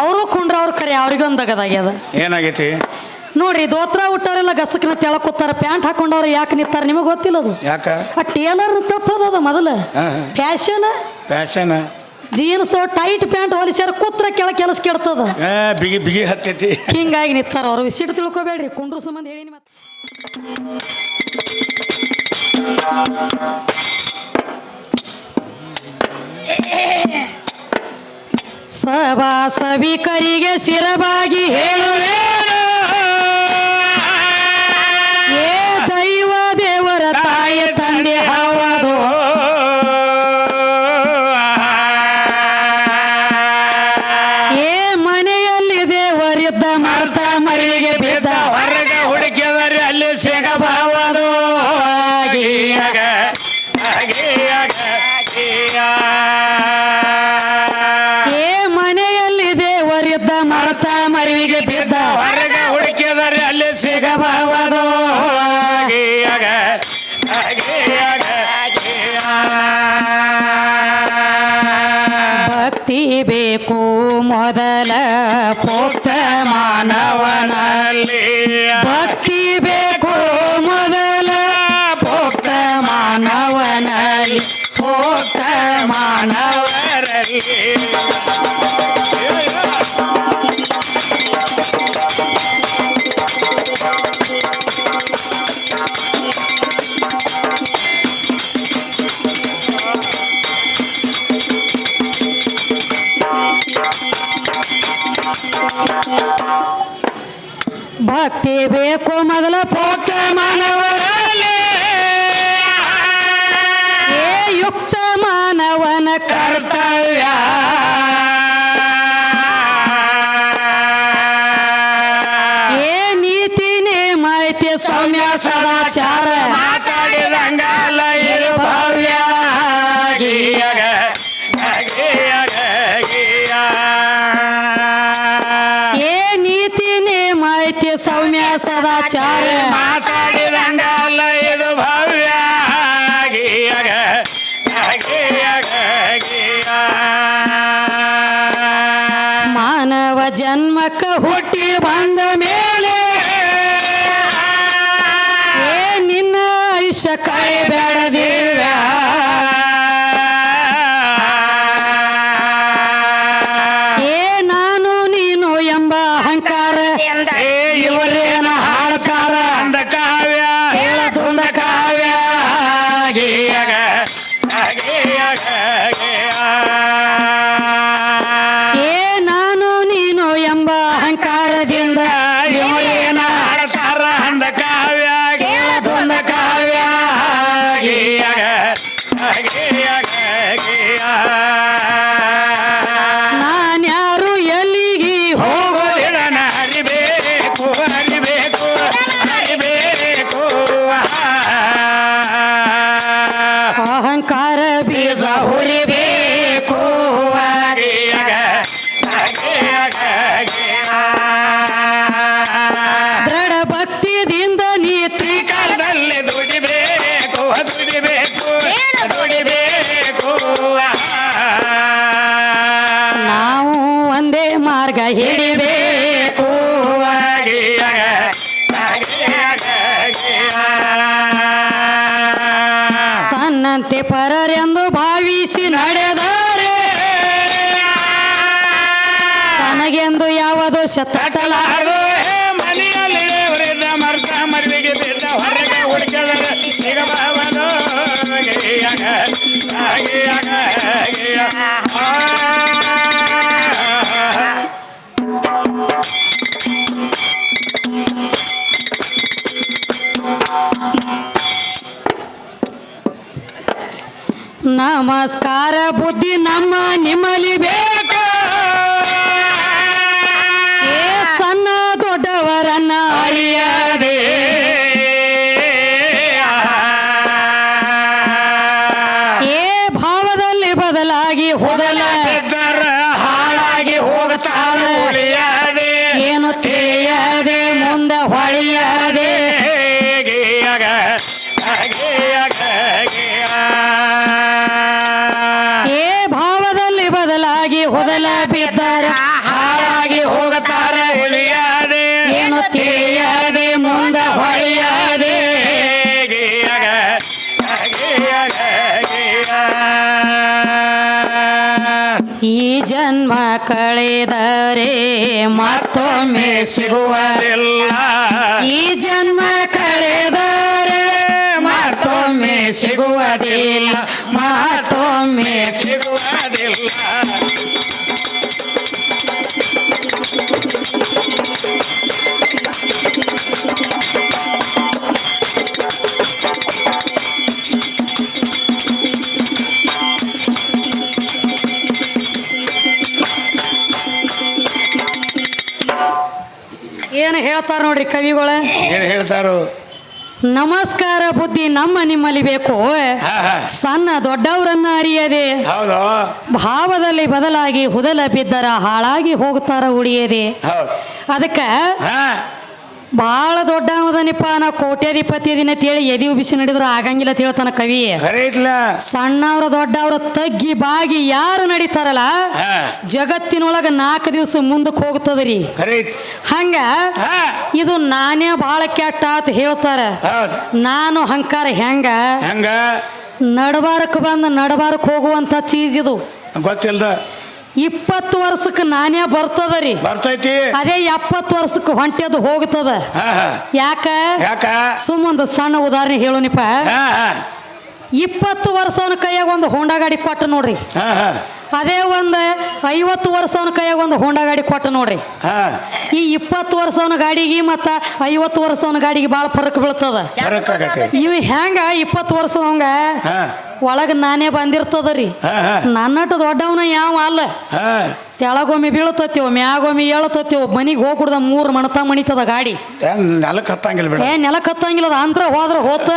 ಅವರು ಕುಂಡ್ರ ಅವ್ರ ಕರೆ ಅವ್ರಿಗೆ ಒಂದು ಅಗದಾಗ್ಯದ ಏನಾಗೈತಿ? ನೋಡ್ರಿ ದೋತ್ರ ಹುಟ್ಟವ್ರೆಲ್ಲ ಗಸಕ್ನ ತೆಳಕ್ ಕೂತಾರ ಪ್ಯಾಂಟ್ ಹಾಕೊಂಡವ್ರು ಯಾಕೆ ನಿಂತಾರ ನಿಮಗೆ ಗೊತ್ತಿಲ್ಲ ಅದು? ಯಾಕ? ಆ ಟೇಲರ್ ತಪ್ಪದ ಮೊದಲ. ಮೊದಲು fashion? Fashion. Jeans tight pant ಹೊಲಿಸ್ಯಾರ ಕೂತ್ರ ಕೆಳ ಕೆಲಸ ಕೆಡ್ತದ. ಬಿಗಿ ಬಿಗಿ ಹತ್ತೈತಿ. ಹಿಂಗಾಗಿ ನಿಂತಾರ ಅವ್ರು. ವಿಸಿಟ್ ತಿಳ್ಕೊಬೇಡ್ರಿ ಕುಂಡ್ರ ಸಂಬಂಧ ಹೇಳಿ ಮತ್ತೆ ಸಭಾ ಸಭಿಕರಿಗೆ ಶಿರಬಾಗಿ ಹೇಳುವೆ. ಮರ್ತ ಮರಿವಿಗೆ ಬಿದ್ದ ಹೊರಗ ಹುಡುಕಿದರೆ ಅಲ್ಲಿ ಸಿಗಬಹುದು ಭಕ್ತಿ ಬೇಕು ಮೊದಲ ಪೋಕ್ತ ಮಾನವನಲ್ಲಿ. ಭಕ್ತಿ ಬೇಕು ಮೊದಲ ಪೋಕ್ತ ಮಾನವನಲ್ಲಿ. ಪೋಕ್ತ ಮಾನವ ಕರ್ತವ್ಯ. ಜನ್ಮಕ್ಕ ಹುಟ್ಟಿ ಬಂದ ಮೇಲೆ ಏ ನಿನ್ನ ಆಯುಷ್ಯ ಕೈ ದಿವ್ಯ ಅಹಂಕಾರ ಬೀಜ ಹುರಿಬೇಕು ತನ್ನಂತೆ ಪರರೆಂದು ಭಾವಿಸಿ ನಡೆದರೆ ತನಗೆಂದು ಯಾವ ದೋಷ ನಮಸ್ಕಾರ ಬುದ್ಧಿ ನಮ್ಮ ನಿಮ್ಮಲ್ಲಿ ಬೇಕು. ಸಣ್ಣ ದೊಡ್ಡವರನ್ನ ಅಳಿಯದೆ. ಏ ಭಾವದಲ್ಲಿ ಬದಲಾಗಿ ಹೋಗಲ ಹಾಳಾಗಿ ಹೋಗ್ತಾರ ಏನು ತಿಳಿಯದೆ ಮುಂದೆ ಹೊಳೆಯದೆ. ಸಿಗುವ ಈ ಜನ್ಮ ಕಳೆದರೆ ಮತ್ತೊಮ್ಮೆ ಸಿಗುವುದಿಲ್ಲ. ಹೇಳ್ತಾರ ನೋಡ್ರಿ ಕವಿಗಳ. ಏನ್ ಹೇಳ್ತಾರು? ನಮಸ್ಕಾರ ಬುದ್ಧಿ ನಮ್ಮ ನಿಮ್ಮಲ್ಲಿ ಬೇಕು. ಸಣ್ಣ ದೊಡ್ಡವರನ್ನ ಅರಿಯದೆ. ಹೌದು. ಭಾವದಲ್ಲಿ ಬದಲಾಗಿ ಹುದಲ ಬಿದ್ದರ ಹಾಳಾಗಿ ಹೋಗ್ತಾರ ಉಳಿಯದೆ ಅದಕ್ಕೆ ಹಾ ದೊಡ್ಡ ಅವದನಿಪ್ಪ ನಾ ಕೋಟ್ಯಾಧಿಪತಿ ದಿನ ತೇಳಿ ಎದಿ ಉಬಿಸಿ ನಡೆದ್ರೆ ಆಗಂಗಿಲ್ಲ ಅಂತ ಹೇಳ್ತಾನ ಕವಿ. ಖರೆ ಸಣ್ಣವ್ರ ದೊಡ್ಡವ್ರ ತಗ್ಗಿ ಬಾಗಿ ಯಾರು ನಡೀತಾರಲ್ಲ ಜಗತ್ತಿನೊಳಗ ನಾಲ್ಕು ದಿವಸ ಮುಂದಕ್ಕೆ ಹೋಗ್ತದ್ರಿ. ಖರೆ ಐತಿ. ಹಂಗ ಹಾ. ಇದು ನಾನೇ ಭಾಳ ಕೆಟ್ಟ ಅಂತ ಹೇಳ್ತಾರ. ಹೌದು. ನಾನು ಹಂಕಾರ ಹೆಂಗ? ಹಂಗ? ನಡಬಾರಕ್ ಬಂದ ನಡಬಾರಕ್ ಹೋಗುವಂತ ಚೀಜ್ ಇದು. ಗೊತ್ತಿಲ್ದ. ಇಪ್ಪತ್ತು ವರ್ಷಕ್ಕೆ ನಾನೇ ಬರ್ತದರಿ. ಬರ್ತೈತಿ. ಅದೇ ಎಪ್ಪತ್ತು ವರ್ಷಕ್ಕೆ ಹೊಂಟೆದು ಹೋಗ್ತದ. ಯಾಕ? ಯಾಕ? ಸುಮ್ಮೊಂದು ಸಣ್ಣ ಉದಾಹರಣೆ ಹೇಳೋನಿಪ್ಪ. ಇಪ್ಪತ್ತು ವರ್ಷ ಅವನ ವರ್ಷವನ ಕೈಯಾಗ ಒಂದು ಹೋಂಡಾ ಗಾಡಿ ಕೊಟ್ಟ ನೋಡ್ರಿ. ಅದೇ ಒಂದು ಐವತ್ತು ವರ್ಷ ಅವನ ಕೈಯಾಗ ಒಂದು ಹೋಂಡಾ ಗಾಡಿ ಕೊಟ್ಟ ನೋಡ್ರಿ. ಈ ಇಪ್ಪತ್ತು ವರ್ಷ ಅವನ ಗಾಡಿಗೆ ಮತ್ತ ಐವತ್ತು ವರ್ಷ ಅವನ ಗಾಡಿಗೆ ಭಾಳ ಫರಕ್ ಬೀಳ್ತದ. ಇವ್ ಹೆಂಗ ಇಪ್ಪತ್ತು ವರ್ಷದವಂಗ ಹಾ. ಒಳಗೆ ನಾನೇ ಬಂದಿರ್ತದ ರೀ ಹಾ ಹಾ. ನನ್ನಟ್ಟು ದೊಡ್ಡವನ ಯಾವ ಅಲ್ಲ. ಹಾ. ತೆಳಗೊಮ್ಮೆ ಬೀಳತತ್ತೇವ ಮ್ಯಾಗೊಮ್ಮೆ ಹೇಳತತ್ತೇವ ಮನಿಗೆ ಹೋಗ್ಬಿಡ್ದ ಮೂರು ಮಣತ ಮಣಿತದ ಗಾಡಿ. ಹೆಂಗ್ ನೆಲಕ್ಕೆ ಹತ್ತಂಗಿಲ್ಲ ಬಿಡ. ಏ ನೆಲಕ್ಕೆ ಹತ್ತಂಗಿಲ್ಲ ಅಂದ್ರ ಹೋದ್ರ ಹೋತ.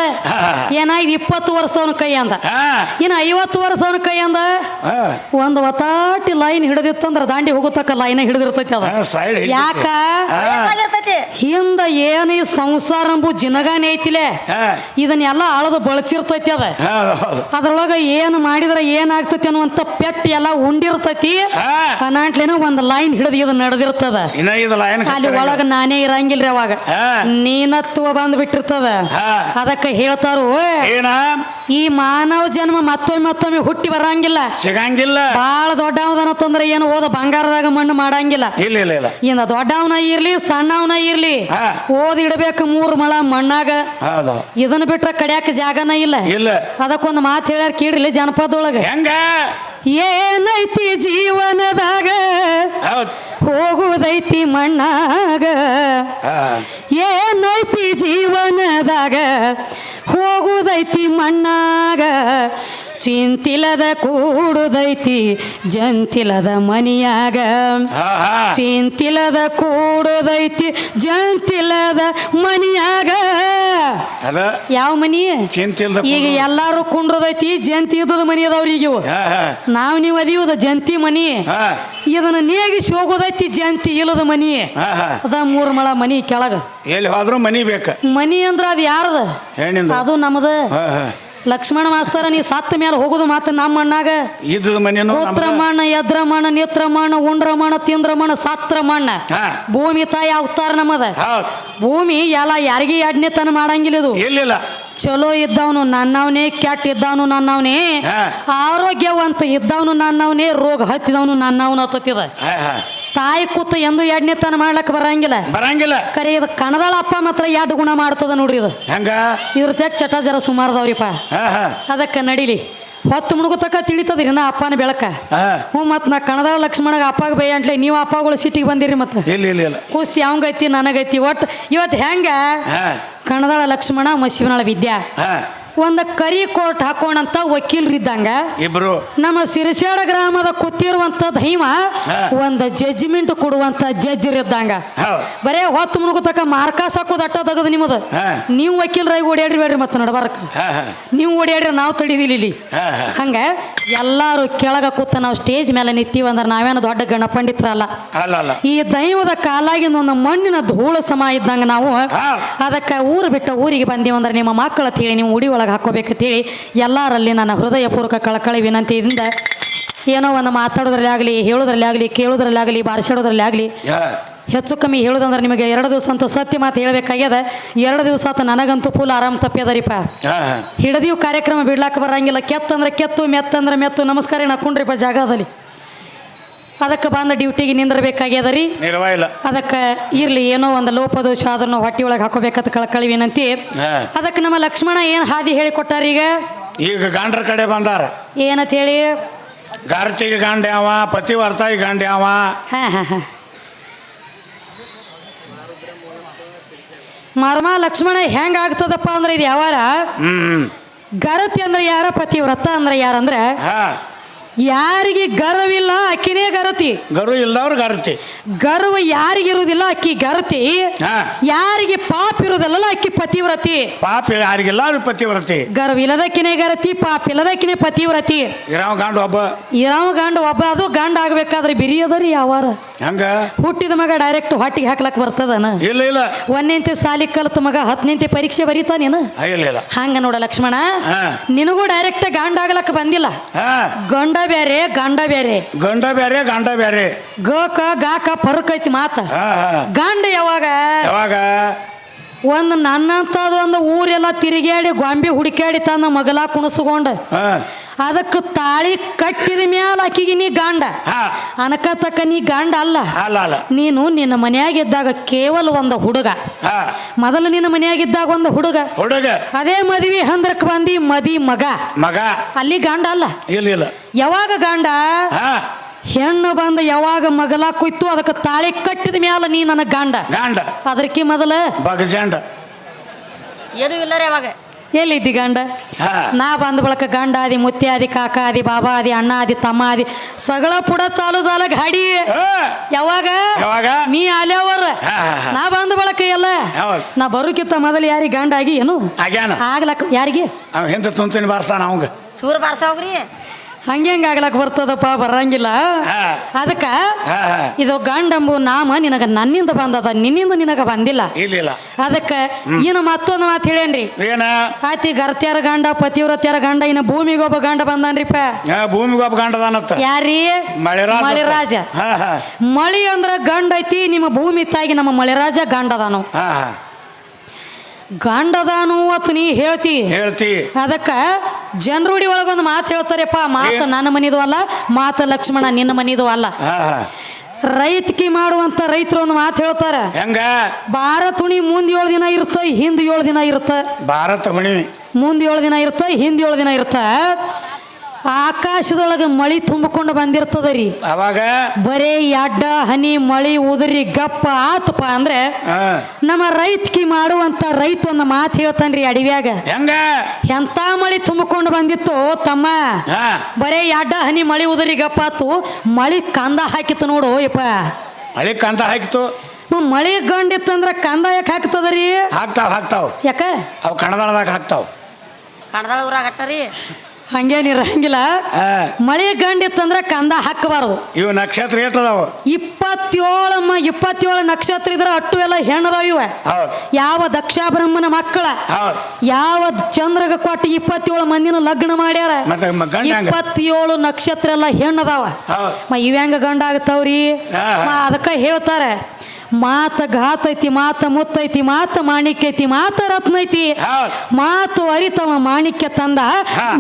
ಏನಾಯ್ತು ಇಪ್ಪತ್ತು ವರ್ಷವನ ಕೈ ಅಂದ. ಇನ್ನು ಐವತ್ತು ವರ್ಷವನ ಕೈ ಅಂದ. ಒಂದ್ ಒತ್ತಾಟಿ ಲೈನ್ ಹಿಡಿದಿತ್ತಂದ್ರ ದಾಂಡಿ ಹೋಗುತ್ತಕ್ಕ ಲೈನ್ ಹಿಡಿದಿರ್ತೈತಿ ಅದ. ಸೈಡ್ ಯಾಕ? ಹಿಂದ ಏನು ಈ ಸಂಸಾರ ಎಂಬ ಜಿನಗಾನೆ ಐತಿಲೆ? ಇದನ್ನೆಲ್ಲ ಅಳದು ಬಳಸಿರ್ತೈತಿ ಅದ. ಅದ್ರೊಳಗ ಏನು ಮಾಡಿದ್ರೆ ಏನಾಗ್ತೈತಿ ಅನ್ನುವಂತ ಪೆಟ್ಟು ಎಲ್ಲ ಉಂಡಿರ್ತೈತಿ. ಅನಾಟ್ಲೇನೋ ಒಂದು ಲೈನ್ ಹಿಡಿದು ಇದು ನಡೆದಿರ್ತದ. ಅಲ್ಲಿ ಒಳಗ ನಾನೇ ಇರಂಗಿಲ್ರಿ ಅವಾಗ. ನೀನತ್ವ ಬಂದ್ ಬಿಟ್ಟಿರ್ತದ. ಅದಕ್ಕೆ ಹೇಳ್ತಾರು ಈ ಮಾನವ ಜನ್ಮ ಮತ್ತೊಮ್ಮೆ ಮತ್ತೊಮ್ಮೆ ಹುಟ್ಟಿ ಬರಂಗಿಲ್ಲ. ಸಿಗಂಗಿಲ್ಲ. ಬಹಳ ದೊಡ್ಡವದನತ್ತಂದ್ರೆ ಏನು ಓದ ಬಂಗಾರದಾಗ ಮಣ್ಣು ಮಾಡಂಗಿಲ್ಲ. ಇಲ್ಲ ಇಲ್ಲ ದೊಡ್ಡವನ ಇರ್ಲಿ ಸಣ್ಣವನ ಇರ್ಲಿ ಹಾ. ಓದಿಡಬೇಕು ಮೂರು ಮಳ ಮಣ್ಣಾಗ. ಇದನ್ನ ಬಿಟ್ರೆ ಕಡ್ಯಾಕ ಜಾಗನ ಇಲ್ಲ. ಇಲ್ಲ. ಅದಕ್ಕೊಂದು ಮಾತು ಹೇಳ್ಯಾರ ಕೇಳ್ರಿ ಜನಪದೊಳಗ ಹೆಂಗ? ಏನೈತಿ ಜೀವನದಾಗ? ಹೋಗುದೈತಿ ಮಣ್ಣಾಗ. ಏನೈತಿ ಜೀವನದಾಗ? ಹೋಗುದೈತಿ ಮಣ್ಣಾಗ. ಚಿಂತಿಲದ ಕೂಡುದೈತಿ ಜಂತಿಲದ ಮನಿಯಾಗ. ಚಿಂತಿಲದ ಕೂಡುದೈತಿ ಜಂತಿಲದ ಮನಿಯಾಗ. ಯಾವ ಮನಿ? ಈಗ ಎಲ್ಲಾರು ಕುಂಡ್ರದೈತಿ ಜಂತಿ ಇದ್ದದ ಮನಿ ಅದಾವ್ರಿ ಈಗ ಇವು. ಹಾ ಹಾ. ನಾವ್ ನೀವು ಅದೀವದ ಜಂತಿ ಮನಿ. ಇದನ್ನ ನೇಗಿಸಿ ಹೋಗೋದೈತಿ ಜಂತಿ ಇಲ್ಲದ ಮನಿ. ಅದ ಮೂರ್ ಮಳ ಮನಿ ಕೆಳಗ. ಎಲ್ಲಿ ಹೋದ್ರು ಮನಿ ಬೇಕ. ಮನಿ ಅಂದ್ರ ಅದ್ ಯಾರದ? ಅದು ನಮ್ದ. ಲಕ್ಷ್ಮಣ ಮಾಸ್ತರ ನೀ ಸತ್ತ ಮೇಲೆ ಹೋಗುದು ಮಾತು ನಮ್ಮ ಮಣ್ಣಾಗ ಮನಿನು ಮಣ್ಣ ಎದ್ರ ಮಣ್ಣ ನೇತ್ರ ಮಣ್ಣ ಉಂಡ್ರ ಮಣ್ಣ ತಿಂದ್ರ ಮಣ್ಣ ಸತ್ರ ಮಣ್ಣ. ಹಾ. ಭೂಮಿ ತಾಯಿ ಅವತಾರ ನಮ್ಮದ. ಹೌದು. ಭೂಮಿ ಎಲ್ಲ ಯಾರಿಗೆ ಎಡ್ನೆತನ ಮಾಡಂಗಿಲ್ಲ ಇದು. ಚಲೋ ಇದ್ದವನು ನನ್ನವನೇ ಕೆಟ್ಟ ಇದ್ದವನು ನನ್ನವನೇ ಹಾ. ಆರೋಗ್ಯವಂತ ಇದ್ದವನು ನನ್ನವನೇ ರೋಗ ಹತ್ತಿದವನು ನನ್ನವನು ಹತ್ತತ್ತಿದ ಹಾ ಹಾ. ತಾಯಿ ಕೂತು ಎಂದು ಎಡ್ನೆತನ ಮಾಡ್ಲಕ್ ಬರಂಗಿಲ್ಲ. ಬರಂಗಿಲ್ಲ. ಕರೆ ಇದು ಕಣದಾಳ ಅಪ್ಪ ಮಾತ್ರ ಎರಡು ಗುಣ ಮಾಡ್ತದ ನೋಡ್ರಿ ಇದು. ಹಂಗ? ಇದ್ರ ತೆಗ್ ಚಟ ಜರ ಸುಮಾರದವ್ರಿಪ್ಪ. ಅದಕ್ಕೆ ನಡಿಲಿ. ಹೊತ್ತು ಮುಳುಗುತಕ್ಕ ತಿಳಿತದ್ರಿ ನಾ ಅಪ್ಪನ ಬೆಳಕ. ಹಾ. ಹ್ಞೂ ಮತ್ತು ನಾ ಕಣದಾಳ ಲಕ್ಷ್ಮಣಗ ಅಪ್ಪಾಗ ಬೈ ಅಂಟ್ಲೆ ನೀವು ಅಪ್ಪಗಳು ಸಿಟಿಗೆ ಬಂದಿರಿ ಮತ್ತೆ. ಇಲ್ಲ ಇಲ್ಲ ಇಲ್ಲ. ಕುಸ್ತಿ ಅವಂಗೈತಿ ನನಗೈತಿ ಒಟ್ಟು ಇವತ್ತು ಹೆಂಗ? ಕಣದಾಳ ಲಕ್ಷ್ಮಣ ಮಸಿವನಾಳ ವಿದ್ಯಾ. ಒಂದು ಕರಿ ಕೋರ್ಟ್ ಹಾಕೋಣಂತ ವಕೀಲರಿದ್ದಂಗ ಇಬ್ರು. ನಮ್ಮ ಸಿರಿಸಾಡ ಗ್ರಾಮದ ಕೂತಿರುವಂತ ದೈವ. ಒಂದು ಜಡ್ಜ್ಮೆಂಟ್ ಕೊಡುವಂತ ಜಡ್ಜರಿದ್ದಂಗ ಇದ್ದಂಗ ಬರೇ ಹೊತ್ತು ಮುಳುಗುತಕ್ಕ ಮಾರ್ಕಾಸ್ ಹಾಕೋದು ಅಟ್ಟ ತೆಗದು ನಿಮ್ಮದು. ನೀವು ವಕೀಲರಾಗಿ ಓಡಾಡ್ರಿ ಬೇಡ್ರಿ ಮತ್ತೆ ನಡಬಾರಕ. ನೀವು ಓಡಾಡ್ರಿ ನಾವು ತಡಿದಿಲ್ಲ ಇಲ್ಲಿ. ಹಂಗ ಎಲ್ಲಾರು ಕೆಳಗ ಕೂತ ನಾವು ಸ್ಟೇಜ್ ಮೇಲೆ ನಿಂತೀವಿ ಅಂದ್ರೆ ನಾವೇನು ದೊಡ್ಡ ಗಣ ಪಂಡಿತರಲ್ಲ ಈ ದೈವದ ಕಾಲಾಗಿನ ಒಂದು ಮಣ್ಣಿನ ಧೂಳ ಸಮ ಇದ್ದಂಗ ನಾವು. ಅದಕ್ಕೆ ಊರು ಬಿಟ್ಟ ಊರಿಗೆ ಬಂದೀವಿ ಅಂದ್ರೆ ನಿಮ್ಮ ಮಕ್ಕಳ ಹೇಳಿ ನೀವು ಉಡಿ ಒಳಗೆ ಹಾಕೋಬೇಕಂತೇಳಿ ಎಲ್ಲರಲ್ಲಿ ನನ್ನ ಹೃದಯಪೂರ್ವಕ ಕಳಕಳಿ ವಿನಂತಿಯಿಂದ ಏನೋ ಒಂದು ಮಾತಾಡೋದ್ರಲ್ಲಿ ಆಗಲಿ ಹೇಳೋದ್ರಲ್ಲಿ ಆಗಲಿ ಕೇಳೋದ್ರಲ್ಲಿ ಆಗಲಿ ಬಾರಿಸಾಡೋದ್ರಲ್ಲಿ ಆಗಲಿ ಹೆಚ್ಚು ಕಮ್ಮಿ ಹೇಳೋದಂದ್ರೆ ನಿಮಗೆ ಎರಡು ದಿವಸ ಅಂತೂ ಸತ್ಯ ಮಾತು ಹೇಳ್ಬೇಕಾಗ್ಯದ. ಎರಡು ದಿವಸ ಆತ ನನಗಂತೂ ಫುಲ್ ಆರಾಮ್ ತಪ್ಪ್ಯದರಿಪ ಹಿಡದಿಯು ಹಿಡದೀವ್ ಕಾರ್ಯಕ್ರಮ ಬಿಡ್ಲಾಕ ಬರಂಗಿಲ್ಲ. ಕೆತ್ತಂದ್ರೆ ಕೆತ್ತು ಮೆತ್ತಂದ್ರೆ ಮೆತ್ತು. ನಮಸ್ಕಾರ ನಕ್ಕೊಂಡ್ರಿಪ್ಪ ಜಾಗದಲ್ಲಿ. ಅದಕ್ಕೆ ಬಂದ ಡ್ಯೂಟಿಗೆ ನಿಂದಿರಬೇಕಾಗ್ಯದ ರೀ? ನಿರ್ವ ಇಲ್ಲ. ಅದಕ್ಕೆ ಇರ್ಲಿ ಏನೋ ಒಂದು ಲೋಪದೋಷ ಅದನ್ನು ಹೊಟ್ಟಿ ಒಳಗೆ ಹಾಕೋಬೇಕಂತ ಕಳ್ಕಳಿ ವಿನಂತಿ ಹಾ. ಅದಕ್ಕೆ ನಮ್ಮ ಲಕ್ಷ್ಮಣ ಏನು ಹಾದಿ ಹೇಳಿಕೊಟ್ಟಾರ ಈಗ? ಈಗ ಗಾಂಡ್ರ ಕಡೆ ಬಂದಾರ. ಏನಂತ ಹೇಳಿ? ಗಾರ್ತಿಗೆ ಗಾಂಡ್ ಯಾವ ಪತಿವರ್ತಾಗಿ ಗಾಂಡ್ ಯಾವ ಹಾಂ ಹಾಂ ಹಾಂ. ಮರ್ಮ ಲಕ್ಷ್ಮಣ ಹೆಂಗ ಆಗ್ತದಪ್ಪ ಅಂದ್ರೆ ಇದು ಯಾವಾರ? ಗರತಿ ಅಂದ್ರೆ ಯಾರ ಪತಿವ್ರತ ಅಂದ್ರೆ ಯಾರಂದ್ರೆ ಹಾ. ಯಾರಿಗೆ ಗರ್ವಿಲ್ಲ ಅಕ್ಕಿನೇ ಗರತಿ. ಗರು ಇಲ್ದವ್ರು ಗರ್ತಿ. ಗರ್ವ ಯಾರಿಗಿರುವುದಿಲ್ಲ ಅಕ್ಕಿ ಗರತಿ. ಹಾ. ಯಾರಿಗೆ ಪಾಪ ಇರುವುದಿಲ್ಲ ಅಕ್ಕಿ ಪತಿವ್ರತಿ. ಪಾಪ ಯಾರಿಗಿಲ್ಲ ಪತಿವ್ರತಿ. ಗರ್ವ ಇಲ್ಲದಕ್ಕಿನೇ ಗರತಿ ಪಾಪ ಇಲ್ಲದಕ್ಕಿನೇ ಪತಿವ್ರತಿ. ಇರಾವ ಗಾಂಡ ಒಬ್ಬ. ಇರಾವ ಗಂಡ ಒಬ್ಬ ಅದು ಗಂಡ ಆಗ್ಬೇಕಾದ್ರೆ ಬಿರಿ ಅದರಿ ಯಾವಾರ. ಹೆಂಗ? ಹುಟ್ಟಿದ ಮಗ ಡೈರೆಕ್ಟ್ ಹೊಟ್ಟಿಗೆ ಹಾಕ್ಲಕ್ ಬರ್ತದನ. ಇಲ್ಲ ಇಲ್ಲ. ಒಂದನೇಂತೆ ಸಾಲಿ ಕಲ್ತ ಮಗ ಹತ್ತನಿಂತೆ ಪರೀಕ್ಷೆ ಬರೀತಾನೇನು? ಆ, ಇಲ್ಲ ಇಲ್ಲ. ಹಂಗ ನೋಡ ಲಕ್ಷ್ಮಣ. ಹಾ. ನಿನಗೂ ಡೈರೆಕ್ಟ್ ಗಂಡ ಆಗ್ಲಕ್ ಬಂದಿಲ್ಲ. ಹಾ. ಗಂಡ ಬೇರೆ ಗಂಡ ಬೇರೆ. ಗಂಡ ಬ್ಯಾರೆ ಗಂಡ ಬ್ಯಾರೆ ಗಕ ಗಾಕ ಪರಕ್ ಐತಿ ಮಾತ. ಹಾ ಹಾ. ಗಂಡ ಯಾವಾಗ? ಯಾವಾಗ? ಒಂದು ನನ್ನಂತದ ಒಂದು ಊರೆಲ್ಲ ತಿರುಗಾಡಿ ಗೊಂಬೆ ಹುಡುಕ್ಯಾಡಿ ತನ್ನ ಮಗಲ ಕುಣಸ್ಕೊಂಡ. ಹಾ. ಅದಕ್ಕೆ ತಾಳಿ ಕಟ್ಟಿದ ಮ್ಯಾಲ ಆಕಿಗೆ ನೀ ಗಾಂಡ. ಅನಕತಕ್ಕ ಅನಕ ತಕ್ಕ ನೀ ಗಂಡ ಅಲ್ಲ. ಅಲ್ಲ ಅಲ್ಲ. ನೀನು ನಿನ್ನ ಮನೆಯಾಗಿದ್ದಾಗ ಕೇವಲ ಒಂದು ಹುಡುಗ. ಹಾ. ಮೊದಲು ನಿನ್ನ ಮನೆಯಾಗಿದ್ದಾಗ ಒಂದು ಹುಡುಗ. ಹುಡುಗ. ಅದೇ ಮದುವೆ ಹಂದ್ರಕ್ ಬಂದಿ ಮದಿ ಮಗ. ಮಗ. ಅಲ್ಲಿ ಗಂಡ ಅಲ್ಲ. ಇಲ್ಲ ಇಲ್ಲ. ಯಾವಾಗ ಗಾಂಡ? ಹಾ. ಹೆಣ್ಣು ಬಂದ ಯಾವಾಗ ಮಗಲ ಕುಯ್ತು ಅದಕ್ಕೆ ತಾಳಿ ಕಟ್ಟಿದ ಮ್ಯಾಲ ನೀ ನನ್ನ ಗಂಡ. ಗಾಂಡ. ಅದಕ್ಕೆ ಮೊದಲ ಬಗಜಾಂಡ. ಏನೂ ಇಲ್ಲ ರೀ ಅವಾಗ. ಎಲ್ಲಿದ್ದಿ ಗಂಡ? ಹಾ. ನಾ ಬಂದ ಬಳಕ ಗಂಡ ಆದಿ ಮುತ್ತಿ ಆದಿ ಕಾಕ ಆದಿ ಬಾಬಾ ಆದಿ ಅಣ್ಣ ಆದಿ ತಮ್ಮ ಆದಿ ಸಗಳ ಪುಡ ಚಾಲು ಸಾಲ ಗಾಡಿ ಯಾವಾಗ? ಯಾವಾಗ? ಮೀ ಆಲ್ಯಾವರ. ನಾ ಬಂದ ಬಳಕ ಎಲ್ಲ? ನಾ ಬರೋಕಿತ್ತ ಮೊದಲು ಯಾರಿಗೆ ಗಂಡ ಆಗಿ ಏನು? ಆಗ್ಯಾನ? ಆಗ್ಲಕ್ಕ ಯಾರಿಗೆ? ಅವ ಹಿಂದೆ ತುಂತಿನ ಬಾರ್ಸ್ತಾನ ಅವಂಗ. ಸೂರ್ ಬಾರ್ಸವ್ರಿ ಹಂಗೆ ಹೆಂಗೆ ಆಗ್ಲಕ್ ಬರ್ತದಪ್ಪ ಬರಂಗಿಲ್ಲ. ಅದಕ್ಕ ಇದು ಗಂಡಂಬು ನಾಮ ನಿನಗ ನನ್ನಿಂದ ಬಂದದ ನಿನ್ನಿಂದ ನಿನಗ ಬಂದಿಲ್ಲ. ಇಲ್ಲ ಅದಕ್ಕೆ ಇನ್ನು ಮತ್ತೊಂದು ಮಾತು ಹೇಳೇನ್ರಿ ಆತಿ ಗರ್ತ್ಯಾರ ಗಂಡ ಪತಿವ್ರತ್ಯಾರ ಗಂಡ ಇನ್ನು ಭೂಮಿಗೊಬ್ಬ ಗಂಡ ಬಂದನ್ರಿಪ್ಪ. ಭೂಮಿಗೊಬ್ಬ ಗಂಡ ಯಾರೀ? ಮಳೆರಾಜ ಮಳಿ ಅಂದ್ರ ಗಂಡ ಐತಿ ನಿಮ್ಮ ಭೂಮಿ ತಾಗಿ ನಮ್ಮ ಮಳಿರಾಜ ಗಂಡದಾನು ಗಂಡದಾನು ಅತ್ ನೀ ಹೇಳ್ತಿ. ಹೇಳ್ತಿ. ಅದಕ್ಕ ಜನರುಡಿ ಒಳಗೊಂದು ಮಾತು ಹೇಳ್ತಾರೆಪ್ಪ ಮಾತು ನನ್ನ ಮನಿದು ಅಲ್ಲ ಮಾತು ಲಕ್ಷ್ಮಣ ನಿನ್ನ ಮನಿದು ಅಲ್ಲ. ರೈತಕಿ ಮಾಡುವಂತ ರೈತರು ಒಂದು ಮಾತು ಹೇಳ್ತಾರೆ. ಹೆಂಗ? ಬಾರ ತುಣಿ ಮುಂದ್ ಏಳು ದಿನ ಇರುತ್ತ ಹಿಂದ್ ಏಳು ದಿನ ಇರುತ್ತ ಭಾರತ ಹುಣ್ಣಿಮೆ ಮುಂದ್ ಏಳು ದಿನ ಇರುತ್ತ ಹಿಂದ್ ಏಳು ದಿನ ಇರುತ್ತ ಆಕಾಶದೊಳಗೆ ಮಳಿ ತುಂಬಿಕೊಂಡು ಬಂದಿರ್ತದ ರೀ ಅವಾಗ ಬರೇ ಅಡ್ಡ ಹನಿ ಮಳಿ ಉದುರಿ ಗಪ್ಪ ಆತಪ್ಪ ಅಂದ್ರೆ ನಮ್ಮ ರೈತಕಿ ಮಾಡುವಂತ ರೈತ ಒಂದು ಮಾತು ಹೇಳ್ತಾನ್ರಿ ಅಡವ್ಯಾಗ. ಹೆಂಗ? ಎಂತ ಮಳಿ ತುಂಬಿಕೊಂಡು ಬಂದಿತ್ತು ತಮ್ಮ? ಬರೇ ಅಡ್ಡ ಹನಿ ಮಳಿ ಉದುರಿ ಗಪ್ಪಾತು ಮಳಿ ಕಂದ ಹಾಕಿತ್ತು ನೋಡು ಯಪ್ಪ. ಮಳಿ ಕಂದ ಹಾಕಿತ್ತು? ಮಳಿ ಗಂಡಿತ್ತಂದ್ರ ಕಂದ ಯಾಕೆ ಹಾಕ್ತದ್ರಿ? ಹಾಕ್ತಾವ ಹಾಕ್ತಾವ್. ಯಾಕ? ಅವು ಕಣದಾಳದಾಗ ಹಾಕ್ತಾವ್. ಕಣದಾಳ ಊರಾಗ ಅಟ್ಟರಿ ಹಂಗೇನ್ ಮಳೆ ಗಂಡಿತ್ತಂದ್ರ ಕಂದ ಹಾಕಬಾರದು. ಇವು ನಕ್ಷತ್ರ ಏಟದಾವ ಇಪ್ಪತ್ತೇಳು ಮ ಇಪ್ಪತ್ತೇಳು ನಕ್ಷತ್ರ ಇದ್ರ ಅಟ್ಟು ಎಲ್ಲ ಹೆಣ್ಣದಾವ ಇವ. ಯಾವ ದಕ್ಷ ಬ್ರಹ್ಮನ ಮಕ್ಕಳ ಯಾವ ಚಂದ್ರಗ ಕೊಟ್ಟು ಇಪ್ಪತ್ತೇಳು ಮಂದಿನ ಲಗ್ನ ಮಾಡ್ಯಾರ. ಇಪ್ಪತ್ತೇಳು ನಕ್ಷತ್ರ ಎಲ್ಲ ಹೆಣ್ಣದಾವ. ಮ ಇವ್ಯಾಂಗ ಗಂಡ ಆಗತ್ತವ್ರಿ ಹಾ. ಅದಕ್ಕ ಹೇಳ್ತಾರೆ. ಮಾತ ಘಾತ ಐತಿ ಮಾತ ಮುತ್ತೈತಿ ಮಾತ ಮಾಣಿಕ್ಯ ಐತಿ ಮಾತ ರತ್ನ ಐತಿ. ಮಾತು ಅರಿತವ ಮಾಣಿಕ್ಯ ತಂದ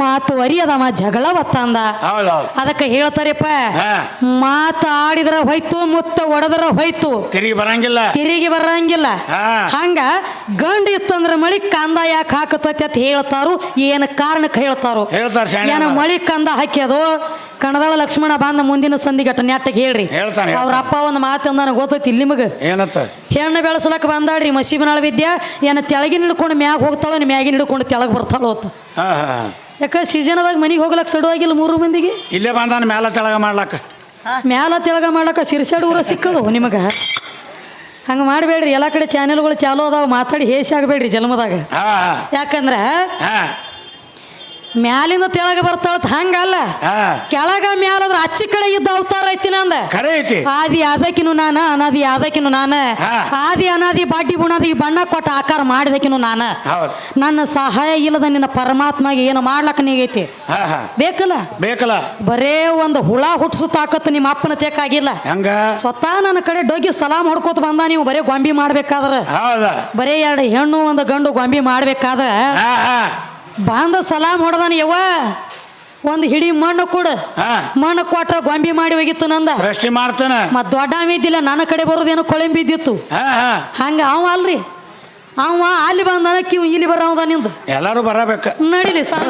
ಮಾತು ಅರಿಯದವ ಜಗಳವ ತಂದ. ಅದಕ್ಕೆ ಹೇಳ್ತಾರಪ್ಪ ಮಾತ ಆಡಿದ್ರ ಹೋಯ್ತು ಮುತ್ತ ಒಡೆದ್ರ ಹೋಯ್ತು. ತಿರುಗಿ ಬರಂಗಿಲ್ಲ. ತಿರುಗಿ ಬರಂಗಿಲ್ಲ. ಹಂಗ ಗಂಡ ಇತ್ತಂದ್ರ ಮಳಿ ಕಂದ ಯಾಕೆ ಹಾಕತೈತಿ ಅಂತ ಹೇಳ್ತಾರು ಏನ ಕಾರಣಕ್ಕೆ ಹೇಳ್ತಾರು. ಏನ ಮಳಿ ಕಂದ ಹಾಕ್ಯದು ಕಣದಾಳ ಲಕ್ಷ್ಮಣ ಬಂದ ಮುಂದಿನ ಸಂದಿಗಟ್ಟ ನೆಟ್ಟಗೆ ಹೇಳ್ರಿ. ಹೇಳ್ತಾನೆ, ಅವ್ರ ಅಪ್ಪ ಒಂದು ಮಾತು ನನಗೆ ಗೊತ್ತೈತಿ ಇಲ್ಲಿ ನಿಮಗೆ? ಏನತ್ತ? ಹೆಣ್ಣು ಬೆಳೆಸಲಕ್ಕ ಬಂದಾಡ್ರಿ ಮಸೀಬನಾಳ ವಿದ್ಯಾ ಏನ ತೆಳಗಿನ ಹಿಡ್ಕೊಂಡು ಮ್ಯಾಗ ಹೋಗ್ತಾಳೋ ನೀ ಮ್ಯಾಗಿನ ಹಿಡ್ಕೊಂಡು ತೆಳಗ್ ಬರ್ತಾಳೋ ಅಂತ. ಹಾ ಹಾ ಹಾ. ಯಾಕ ಸೀಸನ್ದಾಗ ಮನಿಗೆ ಹೋಗ್ಲಕ್ ಸಡುವಾಗಿಲ್ಲ ಮೂರು ಮಂದಿಗೆ? ಇಲ್ಲೇ ಬಂದಾನ ಮ್ಯಾಲ ತೆಳಗ ಮಾಡ್ಲಕ್ಕ. ಮ್ಯಾಲ ತೆಳಗ ಮಾಡಕ್ಕ ಸಿರ್ಸಾಡ್ ಊರ ಸಿಕ್ಕದು ನಿಮಗೆ. ಹಂಗೆ ಮಾಡಬೇಡ್ರಿ ಎಲ್ಲ ಕಡೆ ಚಾನೆಲ್ಗಳು ಚಾಲು ಅದಾವ ಮಾತಾಡಿ ಹೇಸಿ ಆಗಬೇಡ್ರಿ ಜನ್ಮದಾಗ. ಹಾ ಹಾ. ಯಾಕಂದ್ರ ಹಾ. ಮ್ಯಾಲಿಂದ ತೆಳಗ ಬರ್ತಾಳ ಹಂಗಲ್ಲ. ಕೆಳಗ ಮ್ಯಾಲದ್ರ ಅಚ್ಚಿ ಕಡೆ ಇದ್ದ ಅವತಾರ ಐತಿ ನಂದ. ಆದಿ ಅದಕ್ಕಿನು ನಾನ ಅನಾದಿ ಅದಕ್ಕಿನು ನಾನ. ಆದಿ ಅನಾದಿ ಬಾಟಿ ಬುಣಾದಿ ಬಣ್ಣ ಕೊಟ್ಟ ಆಕಾರ ಮಾಡಿದಕ್ಕಿನ ನಾನ. ನನ್ನ ಸಹಾಯ ಇಲ್ಲದ ನಿನ್ನ ಪರಮಾತ್ಮಗೆ ಏನು ಮಾಡ್ಲಕ್ಕ ನೀಗೈತಿ? ಬೇಕಲ್ಲ? ಬೇಕಲ್ಲ. ಬರೇ ಒಂದು ಹುಳ ಹುಟ್ಸು ತಾಕತ್ತು ನಿಮ್ಮ ಅಪ್ಪನ ತೇಕಾಗಿಲ್ಲ ಹೆಂಗ? ಸ್ವತಃ ನನ್ನ ಕಡೆ ಡೋಗಿ ಸಲಾಮ್ ಹೊಡ್ಕೋತ ಬಂದ ನೀವು ಬರೇ ಗೊಂಬಿ ಮಾಡ್ಬೇಕಾದ್ರ. ಬರೇ ಎರಡು ಹೆಣ್ಣು ಒಂದು ಗಂಡು ಗೊಂಬಿ ಮಾಡ್ಬೇಕಾದ್ರ ಬಂದ ಸಲಾಮ್ ಹೊಡೆದಾನ ಯವ್ವ? ಒಂದು ಹಿಡಿ ಮಣ್ಣು ಕೊಡು. ಮಣ್ಣು ಕೊಟ್ಟ ಗೊಂಬಿ ಮಾಡಿ ಹೋಗಿತ್ತು ನಂದ. ಸೃಷ್ಟಿ ಮಾಡ್ತಾನ. ಮತ್ ದೊಡ್ಡ ಇದ್ದಿಲ್ಲ ನನ್ನ ಕಡೆ ಬರೋದೇನು ಕೊಳಂಬಿ ಇದ್ದಿತ್ತು. ಹಂಗ ಅವ ಅಲ್ರಿ. ಅವ ಅಲ್ಲಿ ಬಂದಾನ ಕಿವ್ ಇಲ್ಲಿ ಬರೋದ ನಿಂದು. ಎಲ್ಲರೂ ಬರಬೇಕು. ನಡಿಲಿ ಸಾಲ